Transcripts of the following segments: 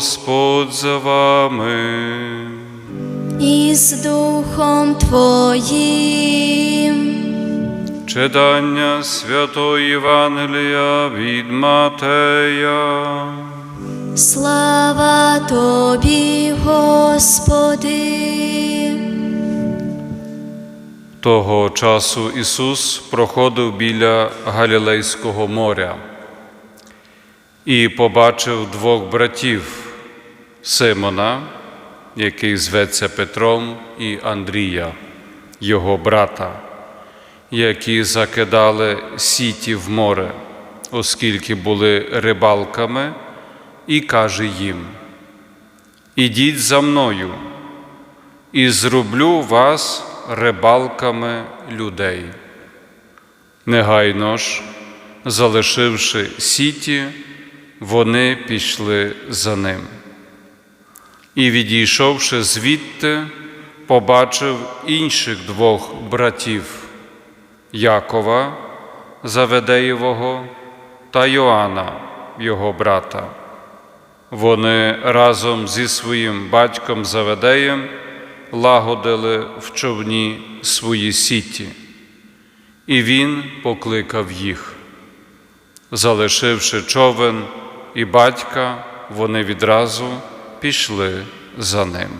Господь за вами. і з Духом Твоїм. Читання Святої Євангелія від Матея. Слава Тобі, Господи. Того часу Ісус проходив біля Галілейського моря і побачив двох братів Симона, який зветься Петром, і Андрія, його брата, які закидали сіті в море, оскільки були рибалками, і каже їм: Ідіть за мною, і зроблю вас рибалками людей. Негайно ж, залишивши сіті, вони пішли за ним. І, відійшовши звідти, побачив інших двох братів Якова, Заведеєвого та Йоанна, його брата. Вони разом зі своїм батьком Заведеєм лагодили в човні свої сіті, і він покликав їх. Залишивши човен і батька, вони відразу пішли за ним.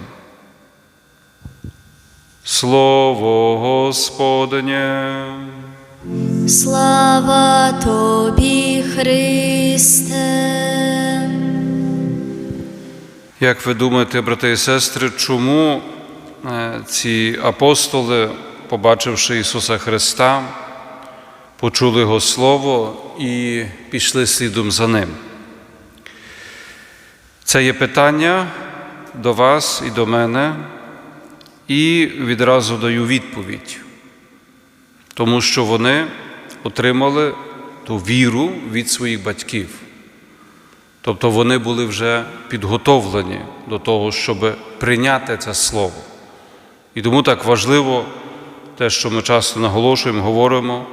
Слово Господнє. Слава Тобі, Христе. Як ви думаєте, брати і сестри, чому е, ці апостоли, побачивши Ісуса Христа, почули Його Слово і пішли слідом за Ним? Це є питання до вас і до мене, і відразу даю відповідь, тому що вони отримали ту віру від своїх батьків. Тобто вони були вже підготовлені до того, щоб прийняти це слово. І тому так важливо те, що ми часто наголошуємо, говоримо,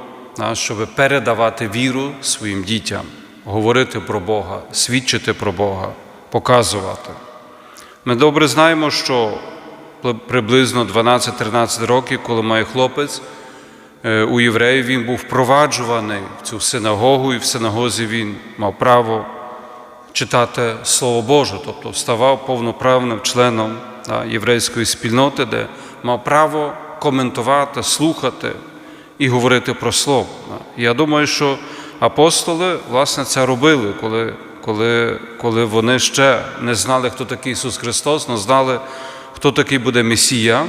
щоб передавати віру своїм дітям, говорити про Бога, свідчити про Бога, показувати. Ми добре знаємо, що приблизно 12-13 років, коли має хлопець, е, у євреїв він був впроваджуваний в цю синагогу, і в синагозі він мав право читати Слово Боже, тобто ставав повноправним членом єврейської спільноти, де мав право коментувати, слухати і говорити про Слово. Я думаю, що апостоли власне це робили, коли, коли, коли вони ще не знали, хто такий Ісус Христос, але знали, хто такий буде Месія,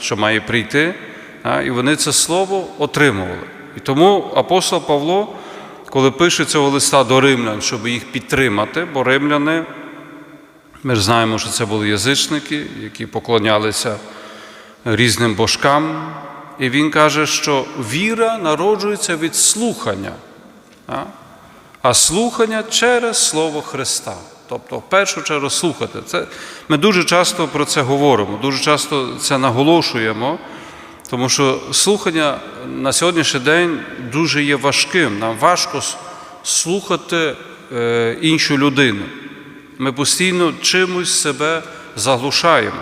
що має прийти, і вони це Слово отримували. І тому апостол Павло коли пише цього листа до римлян, щоб їх підтримати, бо римляни, ми ж знаємо, що це були язичники, які поклонялися різним божкам. І він каже, що віра народжується від слухання, а слухання через Слово Христа. Тобто, в першу чергу слухати. Це, Ми дуже часто про це говоримо, дуже часто це наголошуємо. Тому що слухання на сьогоднішній день дуже є важким. Нам важко слухати е, іншу людину. Ми постійно чимось себе заглушаємо.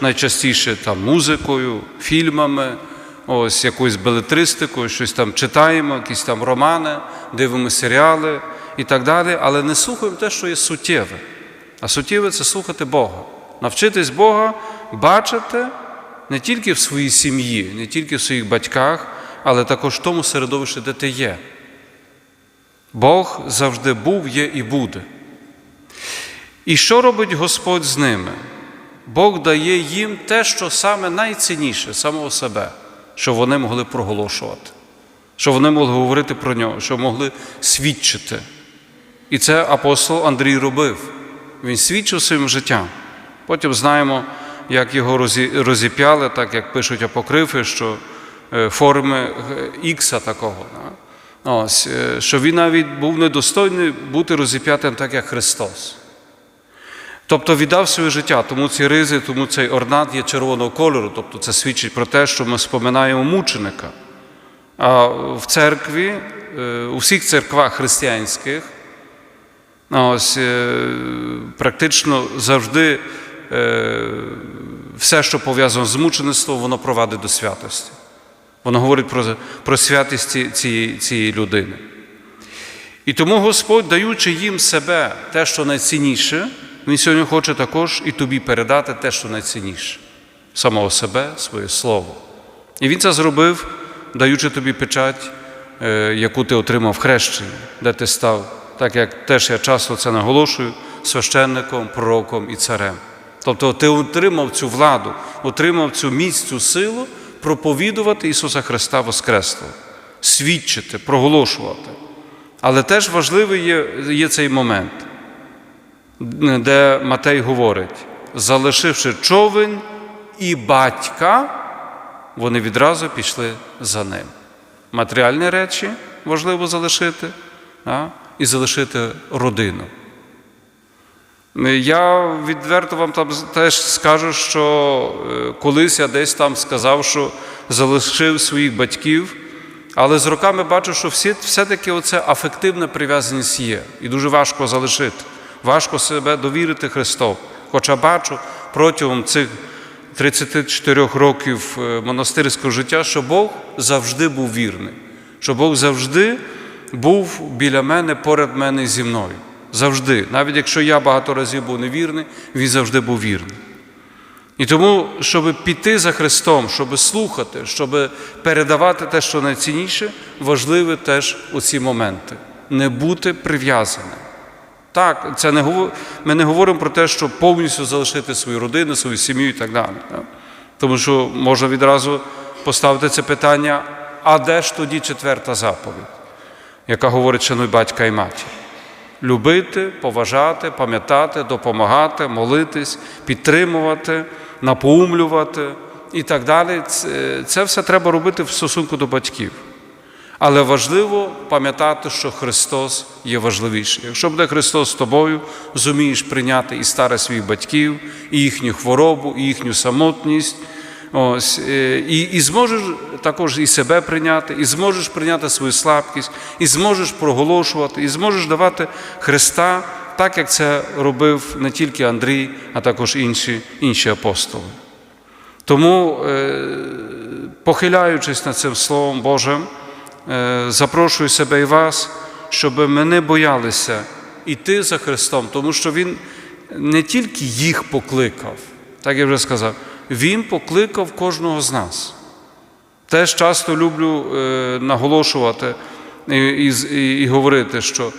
Найчастіше там музикою, фільмами, ось якоюсь белетристикою, щось там читаємо, якісь там романи, дивимося серіали і так далі, але не слухаємо те, що є суттєве. А суттєве це слухати Бога, навчитись Бога бачити не тільки в своїй сім'ї, не тільки в своїх батьках, але також в тому середовищі, де ти є. Бог завжди був, є і буде. І що робить Господь з ними? Бог дає їм те, що саме найцінніше, самого себе, що вони могли проголошувати, що вони могли говорити про нього, що могли свідчити. І це апостол Андрій робив. Він свідчив своїм життям. Потім знаємо, як його розіп'яли, так як пишуть апокрифи, що форми ікса такого. Ось, що він навіть був недостойний бути розіп'ятим так, як Христос. Тобто віддав своє життя, тому ці ризи, тому цей орнат є червоного кольору, тобто це свідчить про те, що ми споминаємо мученика. А в церкві, у всіх церквах християнських Ось е, практично завжди е, все, що пов'язано з мучеництвом, воно провадить до святості. Воно говорить про, про святість цієї, цієї людини. І тому Господь, даючи їм себе те, що найцінніше, Він сьогодні хоче також і тобі передати те, що найцінніше самого себе, своє слово. І Він це зробив, даючи тобі печать, е, яку ти отримав в хрещенні, де ти став, так як теж я часто це наголошую, священником, пророком і царем. Тобто ти отримав цю владу, отримав цю міць, цю силу проповідувати Ісуса Христа Воскреслого, свідчити, проголошувати. Але теж важливий є, є цей момент, де Матей говорить, залишивши човен і батька, вони відразу пішли за ним. Матеріальні речі важливо залишити а, і залишити родину. Я відверто вам там теж скажу, що е, колись я десь там сказав, що залишив своїх батьків, але з роками бачу, що всі, все-таки оце афективна прив'язаність є, і дуже важко залишити, важко себе довірити Христу. Хоча бачу протягом цих 34 років е, монастирського життя, що Бог завжди був вірний, що Бог завжди був біля мене, поряд мене зі мною. Завжди. Навіть якщо я багато разів був невірний, він завжди був вірний. І тому, щоб піти за Христом, щоб слухати, щоб передавати те, що найцінніше, важливі теж оці моменти. Не бути прив'язаним. Так, це не ми не говоримо про те, щоб повністю залишити свою родину, свою сім'ю і так далі. так? Тому що можна відразу поставити це питання, а де ж тоді четверта заповідь, яка говорить, шануй батька і матір? Любити, поважати, пам'ятати, допомагати, молитись, підтримувати, напоумлювати і так далі. Це все треба робити в стосунку до батьків. Але важливо пам'ятати, що Христос є важливіший. Якщо буде Христос з тобою, зумієш прийняти і старе своїх батьків, і їхню хворобу, і їхню самотність. Ось, е, і, і зможеш також і себе прийняти, і зможеш прийняти свою слабкість, і зможеш проголошувати, і зможеш давати Христа, так як це робив не тільки Андрій, а також інші, інші апостоли. Тому, е, похиляючись над цим Словом Божим, запрошую себе і вас, щоб ми не боялися йти за Христом, тому що Він не тільки їх покликав, так я вже сказав, Він покликав кожного з нас. Теж часто люблю е, наголошувати і, і, і говорити, що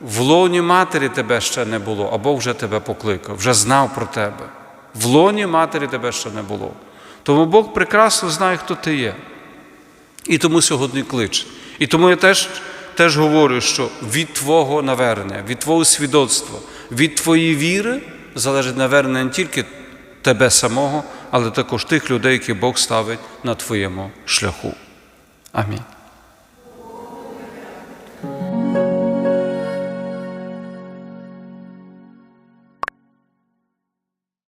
в лоні матері тебе ще не було, а Бог вже тебе покликав, вже знав про тебе. В лоні матері тебе ще не було. Тому Бог прекрасно знає, хто ти є. І тому сьогодні клич. І тому я теж, теж говорю, що від Твого навернення, від Твого свідоцтва, від Твоєї віри залежить навернення не тільки тебе самого, але також тих людей, які Бог ставить на твоєму шляху. Амінь.